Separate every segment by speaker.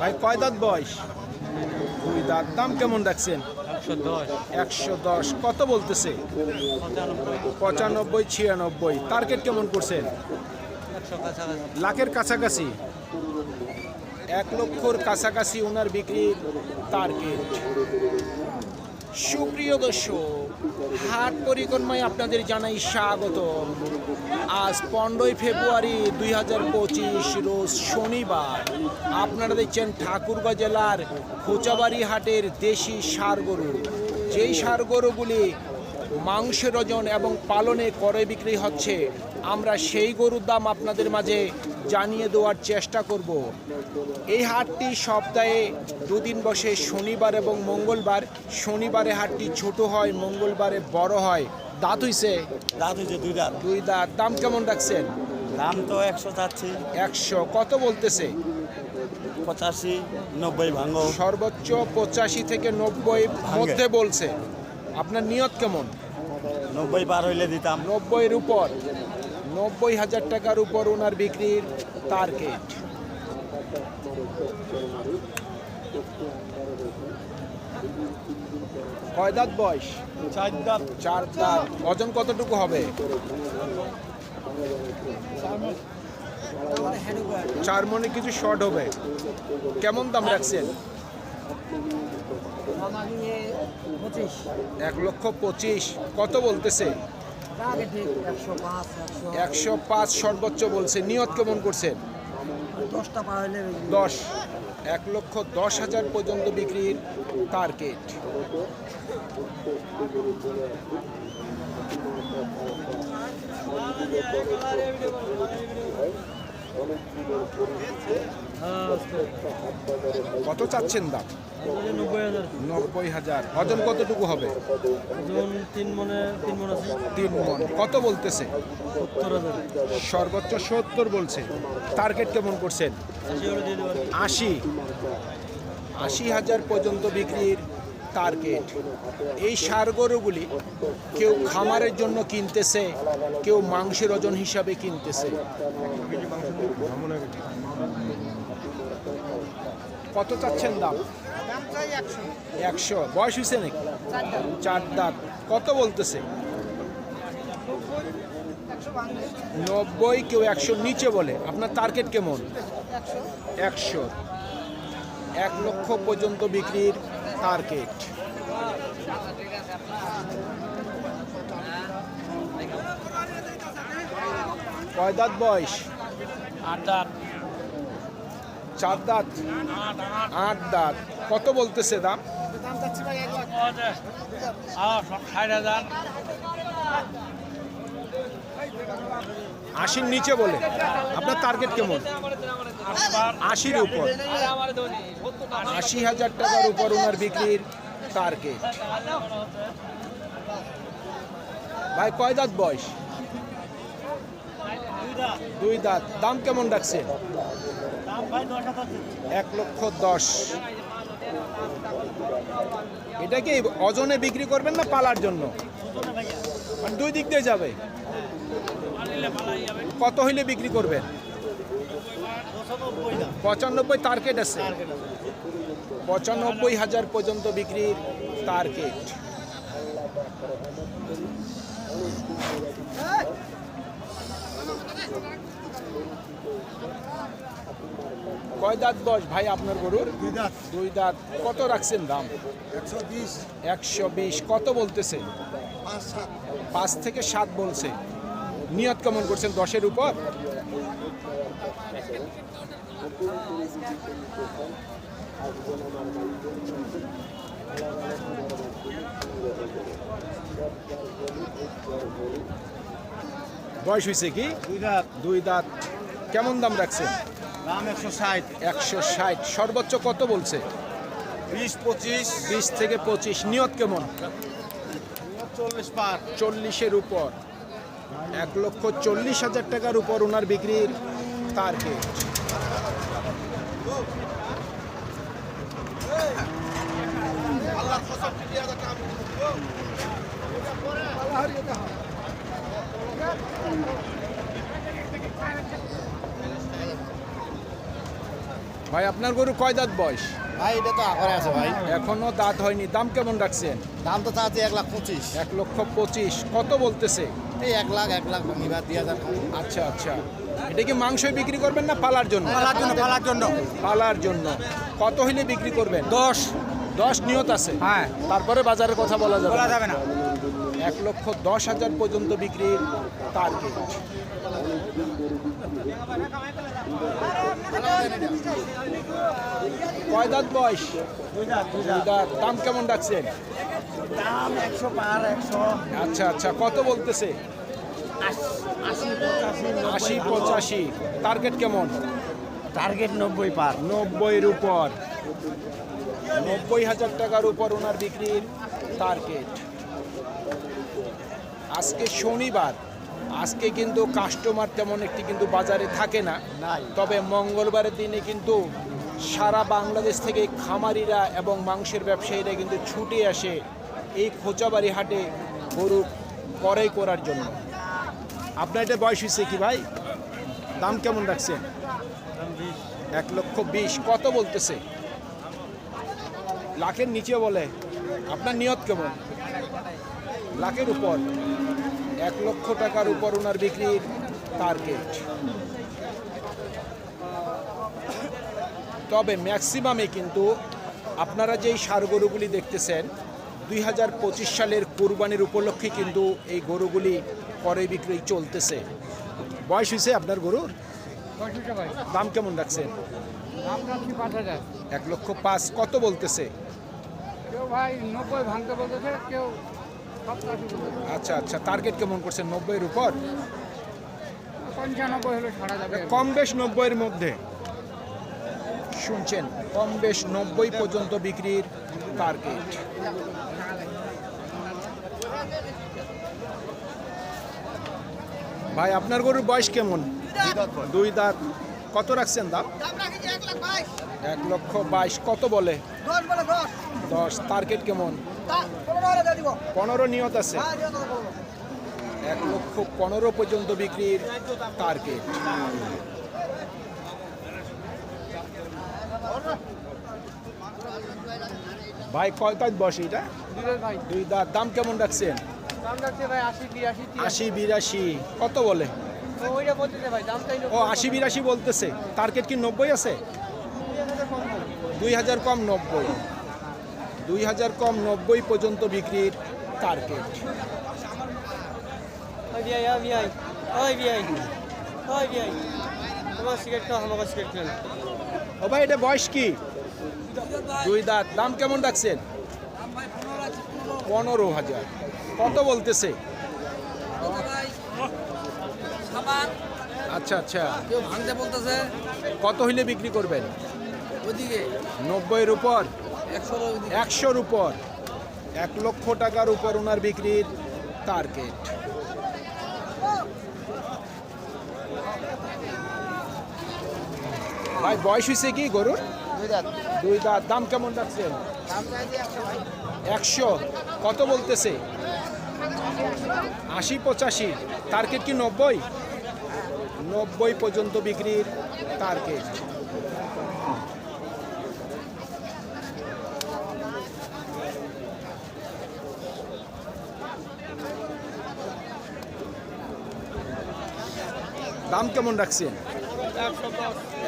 Speaker 1: ভাই, কয় দাঁত বয়স? দুই দাঁত। দাম কেমন রাখছেন?
Speaker 2: একশো দশ।
Speaker 1: কত বলতেছে?
Speaker 2: পঁচানব্বই,
Speaker 1: ছিয়ানব্বই। টার্গেট কেমন করছেন? লাখের কাছাকাছি। এক লক্ষর কাছাকাছি ওনার বিক্রি টার্গেট। সুপ্রিয় দর্শক, হাট পরিক্রমায় আপনাদের জানাই স্বাগত আজ পনেরোই ফেব্রুয়ারি দুই হাজার পঁচিশ, রোজ শনিবার। আপনারা দেখছেন ঠাকুরগাঁ জেলার খোঁচাবাড়ি হাটের দেশি সার গরু। যেই সার গরুগুলি মাংসের ওজন এবং পালনে করে বিক্রি হচ্ছে, আমরা সেই গরুর দাম আপনাদের মাঝে জানিয়ে দেওয়ার চেষ্টা করব। এই হাটটি সপ্তাহে দুদিন বসে শনিবার এবং মঙ্গলবার। শনিবারে হাটটি ছোট হয় মঙ্গলবারে বড় হয়। দাঁত হইছে?
Speaker 2: দাঁত হয়েছে দুই দাঁত।
Speaker 1: দুই দাঁত। দাম কেমন রাখছেন?
Speaker 2: দাম তো একশো চাচ্ছি।
Speaker 1: একশো। কত বলতেছে?
Speaker 2: পঁচাশি নব্বই ভাঙো।
Speaker 1: সর্বোচ্চ পঁচাশি থেকে নব্বই মধ্যে বলছে। আপনার নিয়ত কেমন?
Speaker 2: নব্বই পার হইলে দিতাম।
Speaker 1: নব্বইয়ের উপর। নব্বই হাজার টাকার উপর ওনার বিক্রির টার্গেট কয় দাঁত বয়স?
Speaker 2: চার দাঁত।
Speaker 1: চার দাঁত। ওজন কতটুকু হবে? চার মনে কিছু শর্ট হবে। কেমন দাম রাখছেন?
Speaker 3: পঁচিশ।
Speaker 1: এক লক্ষ পঁচিশ। কত বলতেছে?
Speaker 3: একশো পাঁচ
Speaker 1: সর্বোচ্চ বলছে। নিয়ত কেমন করছেন?
Speaker 3: দশটা পার
Speaker 1: দশ। এক লক্ষ দশ হাজার পর্যন্ত বিক্রির টার্গেট কত চাচ্ছেন দাম?
Speaker 3: নব্বই হাজার।
Speaker 1: নব্বই হাজার ওজন কতটুকু হবে?
Speaker 3: তিন মনে তিন মন আছে।
Speaker 1: তিন মন। কত বলতেছে? সর্বোচ্চ সত্তর বলছে। টার্গেট কেমন করছেন?
Speaker 3: আশি
Speaker 1: আশি। হাজার পর্যন্ত বিক্রির টার্গেট। এই সার গরুগুলি কেউ খামারের জন্য কিনতেছে কেউ মাংসের ওজন হিসাবে কিনতেছে। কত চাচ্ছেন দাম? একশো। বয়স হয়েছে নাকি? চার দাঁত। কত বলতেছে? নব্বই কেউ একশো নিচে বলে। আপনার টার্গেট কেমন? একশো। এক লক্ষ পর্যন্ত বিক্রির টার্গেট কয় দাঁত বয়স?
Speaker 3: আট দাঁত।
Speaker 1: চার দাঁত? আট দাঁত। কত বলতেছে দাম? আশির নিচে বলে। আপনার টার্গেট কেমন? আশির উপর। আশি হাজার টাকার উপর ওনার বিক্রির টার্গেট ভাই, কয় দাঁত বয়স? দুই দাঁত। দাম কেমন রাখছেন এক লক্ষ দশ। এটা কি ওজনে বিক্রি করবেন না পালার জন্য? মানে দুই দিক দিয়ে যাবে। কত হইলে বিক্রি করবেন? পঁচানব্বই টার্গেট আছে। পঁচানব্বই হাজার পর্যন্ত বিক্রির টার্গেট কয় দাঁত বয়স ভাই আপনার গরুর?
Speaker 2: দুই দাঁত।
Speaker 1: দুই দাঁত। কত রাখছেন দাম?
Speaker 2: একশো বিশ।
Speaker 1: কত বলতেছে?
Speaker 2: পাঁচ
Speaker 1: পাঁচ থেকে সাত বলছে। নিয়ত কেমন করছেন দশের উপর? বয়স হয়েছে কি?
Speaker 2: দুই দাঁত।
Speaker 1: দুই দাঁত। কেমন দাম রাখছেন?
Speaker 2: দাম একশো ষাট।
Speaker 1: একশো ষাট। সর্বোচ্চ কত বলছে?
Speaker 2: বিশ পঁচিশ।
Speaker 1: বিশ থেকে পঁচিশ। নিয়ত কেমন?
Speaker 2: চল্লিশ পার।
Speaker 1: চল্লিশের উপর। এক লক্ষ চল্লিশ হাজার টাকার উপর ওনার বিক্রির টার্গেট ভাই আপনার গরু কয় দাঁত বয়স?
Speaker 2: ভাই এটা তো আকারে আছে ভাই।
Speaker 1: এখনও দাঁত হয়নি। দাম কেমন রাখছেন?
Speaker 2: দাম তো চাচ্ছি এক লাখ পঁচিশ।
Speaker 1: এক লক্ষ পঁচিশ। কত বলতেছে?
Speaker 2: এই এক লাখ এক লাখ ভাঙিবার দুই হাজার
Speaker 1: আচ্ছা আচ্ছা। এটা কি মাংস বিক্রি করবেন না পালার জন্য?
Speaker 2: পালার জন্য পালার জন্য।
Speaker 1: পালার জন্য। কত হইলে বিক্রি করবেন?
Speaker 2: দশ।
Speaker 1: দশ নিয়ত আছে?
Speaker 2: হ্যাঁ।
Speaker 1: তারপরে বাজারের কথা বলা যাবে।
Speaker 2: বলা যাবে না।
Speaker 1: এক লক্ষ দশ হাজার পর্যন্ত বিক্রির টার্গেট কয় দাঁত বয়স দাম কেমন ডাকছেন
Speaker 2: দাম একশো পার একশো।
Speaker 1: আচ্ছা আচ্ছা। কত বলতেছে?
Speaker 2: আশি
Speaker 1: আশি পঁচাশি। টার্গেট কেমন?
Speaker 2: টার্গেট নব্বই পার।
Speaker 1: নব্বইয়ের উপর। নব্বই হাজার টাকার উপর ওনার বিক্রির টার্গেট। আজকে শনিবার। আজকে কিন্তু কাস্টমার তেমন একটি কিন্তু বাজারে থাকে না। তবে মঙ্গলবারের দিনে কিন্তু সারা বাংলাদেশ থেকে খামারিরা এবং মাংসের ব্যবসায়ীরা কিন্তু ছুটে আসে এই খোঁচাবাড়ি হাটে গরু ক্রয় করার জন্য। আপনার এটা বয়স হয়েছে কি ভাই? দাম কেমন রাখছেন এক লক্ষ বিশ। কত বলতেছে? লাখের নিচে বলে। আপনার নিয়ত কেমন? লাখের উপর। এক লক্ষ টাকার উপর ওনার বিক্রির টার্গেট তবে ম্যাক্সিমামে কিন্তু আপনারা যেই সার গরুগুলি দেখতেছেন দুই হাজার পঁচিশ সালের কোরবানির উপলক্ষে কিন্তু এই গরুগুলি ক্রয় বিক্রয় চলতেছে। বয়স হয়েছে আপনার গরুর? দাম কেমন রাখছেন? এক লক্ষ পাঁচ কত বলতেছে?
Speaker 3: কেউ ভাই নব্বই ভাঙতে বলতেছে কেউ বলতেছে
Speaker 1: আচ্ছা আচ্ছা টার্গেট কেমন করছেন? নব্বইয়ের উপর?
Speaker 3: পঞ্চানব্বই হলে ছাড়া যাবে।
Speaker 1: কম বেশ নব্বইয়ের মধ্যে। শুনছেন কম বেশ নব্বই পর্যন্ত বিক্রির টার্গেট ভাই আপনার গরুর বয়স কেমন? দুই দাঁত। কত রাখছেন দাম? এক লক্ষ বাইশ। কত বলে? দশ টার্গেট কেমন? পনেরো নিয়ত আছে। এক লক্ষ পনেরো পর্যন্ত বিক্রির টার্গেট ভাই কয় কাজ বসে এটা?
Speaker 3: ভাই।
Speaker 1: দুই দাঁত। দাম কেমন রাখছেন?
Speaker 3: রাখছে আশি বিরাশি
Speaker 1: কত বলে?
Speaker 3: ওইটা বলতেছে ভাই দাম চাইলে
Speaker 1: ও আশি বিরাশি বলতেছে। টার্গেট কি নব্বই আছে? দুই হাজার কম নব্বই। দুই হাজার কম নব্বই পর্যন্ত বিক্রির টার্গেট ও ভাই এটা বয়স কি? দুই দাঁত। দাম কেমন রাখছেন? পনেরো হাজার। কত বলতেছে? আচ্ছা আচ্ছা।
Speaker 4: কেউ ভাঙতে বলতেছে।
Speaker 1: কত হইলে বিক্রি করবেন?
Speaker 4: ওদিকে
Speaker 1: নব্বইয়ের উপর? একশোর উপর। এক লক্ষ টাকার উপর ওনার বিক্রির টার্গেট। ভাই, বয়স হয়েছে কি গরুর? দুই দাঁত। দাম কেমন রাখছেন একশো। কত বলতেছে? আশি পঁচাশি। টার্গেট কি নব্বই? নব্বই পর্যন্ত বিক্রির টার্গেট। দাম কেমন রাখছেন?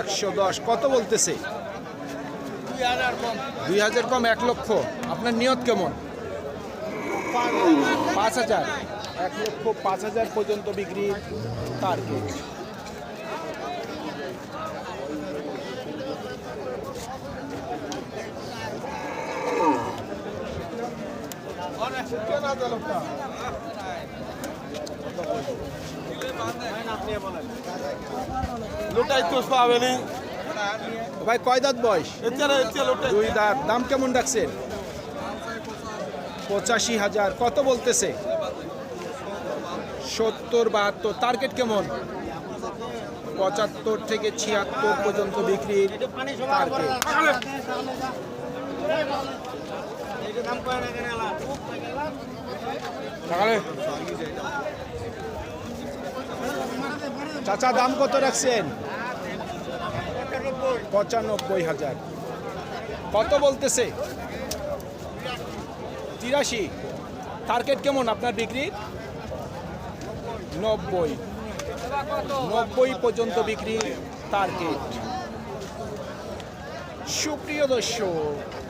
Speaker 1: একশো দশ। কত বলতেছে?
Speaker 3: দুই হাজার কম,
Speaker 1: এক লক্ষ। আপনার নিয়ত কেমন? পাঁচ হাজার। এক লক্ষ পাঁচ হাজার পর্যন্ত বিক্রি টার্গেট
Speaker 2: লোটাই তো পাবেনি।
Speaker 1: ভাই কয় দাঁত বয়স? দুই দাঁত। দাম কেমন রাখছেন পঁচাশি হাজার। কত বলতেছে? সত্তর বাহাত্তর। টার্গেট কেমন? পঁচাত্তর থেকে ছিয়াত্তর পর্যন্ত বিক্রির টার্গেট চাচা, দাম কত রাখছেন? পঁচানব্বই হাজার। কত বলতেছে? তিরাশি। টার্গেট কেমন আপনার বিক্রির নব্বই। নব্বই পর্যন্ত বিক্রি টার্গেট সুপ্রিয় দর্শক